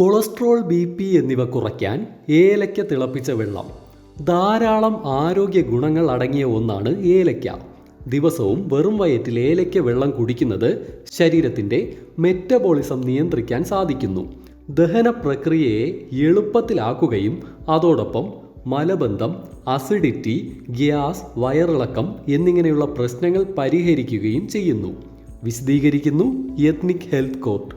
Cholesterol B P എന്നിവ കുറയ്ക്കാൻ ഏലയ്ക്ക തിളപ്പിച്ച വെള്ളം. ധാരാളം ആരോഗ്യ ഗുണങ്ങൾ അടങ്ങിയ ഒന്നാണ് ഏലയ്ക്ക. ദിവസവും വെറും വയറ്റിൽ ഏലയ്ക്ക വെള്ളം കുടിക്കുന്നത് ശരീരത്തിന്റെ മെറ്റബോളിസം നിയന്ത്രിക്കാൻ സാധിക്കുന്നു. ദഹന പ്രക്രിയയെ എളുപ്പത്തിലാക്കുകയും അതോടൊപ്പം മലബന്ധം അസിഡിറ്റി ഗ്യാസ് വയറിളക്കം എന്നിങ്ങനെയുള്ള പ്രശ്നങ്ങൾ പരിഹരിക്കുകയും ചെയ്യുന്നു. വിശദീകരിക്കുന്നു എത്നിക് ഹെൽത്ത് കോർട്ട്.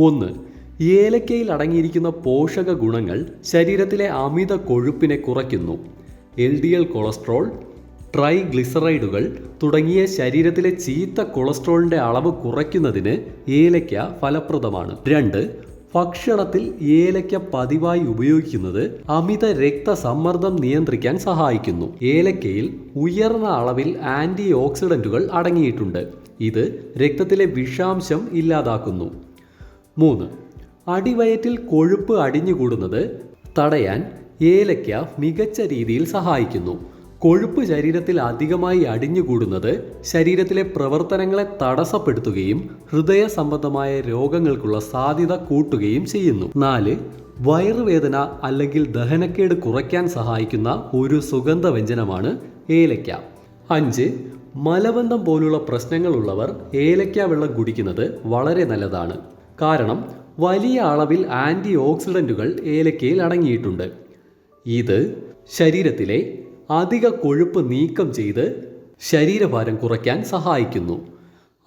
ഒന്ന് ഏലക്കയിൽ അടങ്ങിയിരിക്കുന്ന പോഷക ഗുണങ്ങൾ ശരീരത്തിലെ അമിത കൊഴുപ്പിനെ കുറയ്ക്കുന്നു. എൽ ഡി എൽ കൊളസ്ട്രോൾ ട്രൈഗ്ലിസറൈഡുകൾ തുടങ്ങിയ ശരീരത്തിലെ ചീത്ത കൊളസ്ട്രോളിന്റെ അളവ് കുറയ്ക്കുന്നതിന് ഏലക്ക ഫലപ്രദമാണ്. രണ്ട് ഭക്ഷണത്തിൽ ഏലക്ക പതിവായി ഉപയോഗിക്കുന്നത് അമിത രക്തസമ്മർദ്ദം നിയന്ത്രിക്കാൻ സഹായിക്കുന്നു. ഏലക്കയിൽ ഉയർന്ന അളവിൽ ആന്റി ഓക്സിഡന്റുകൾ അടങ്ങിയിട്ടുണ്ട്. ഇത് രക്തത്തിലെ വിഷാംശം ഇല്ലാതാക്കുന്നു. മൂന്ന് അടിവയറ്റിൽ കൊഴുപ്പ് അടിഞ്ഞുകൂടുന്നത് തടയാൻ ഏലയ്ക്ക മികച്ച രീതിയിൽ സഹായിക്കുന്നു. കൊഴുപ്പ് ശരീരത്തിൽ അധികമായി അടിഞ്ഞുകൂടുന്നത് ശരീരത്തിലെ പ്രവർത്തനങ്ങളെ തടസ്സപ്പെടുത്തുകയും ഹൃദയ സംബന്ധമായ രോഗങ്ങൾക്കുള്ള സാധ്യത കൂട്ടുകയും ചെയ്യുന്നു. നാല് വയറുവേദന അല്ലെങ്കിൽ ദഹനക്കേട് കുറയ്ക്കാൻ സഹായിക്കുന്ന ഒരു സുഗന്ധ വ്യഞ്ജനമാണ് ഏലയ്ക്ക. അഞ്ച് മലബന്ധം പോലുള്ള പ്രശ്നങ്ങളുള്ളവർ ഏലയ്ക്ക വെള്ളം കുടിക്കുന്നത് വളരെ നല്ലതാണ്. കാരണം വലിയ അളവിൽ ആന്റി ഓക്സിഡന്റുകൾ ഏലക്കയിൽ അടങ്ങിയിട്ടുണ്ട്. ഇത് ശരീരത്തിലെ അധിക കൊഴുപ്പ് നീക്കം ചെയ്ത് ശരീരഭാരം കുറയ്ക്കാൻ സഹായിക്കുന്നു.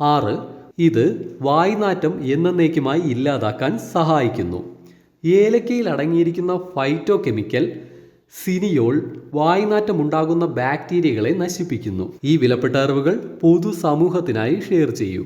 ആറ് ഇത് വായ്നാറ്റം എന്നേക്കുമായി ഇല്ലാതാക്കാൻ സഹായിക്കുന്നു. ഏലക്കയിൽ അടങ്ങിയിരിക്കുന്ന ഫൈറ്റോ കെമിക്കൽ സിനിയോൾ വായ്നാറ്റം ഉണ്ടാകുന്ന ബാക്ടീരിയകളെ നശിപ്പിക്കുന്നു. ഈ വിലപ്പെട്ട അറിവുകൾ പൊതുസമൂഹത്തിനായി ഷെയർ ചെയ്യൂ.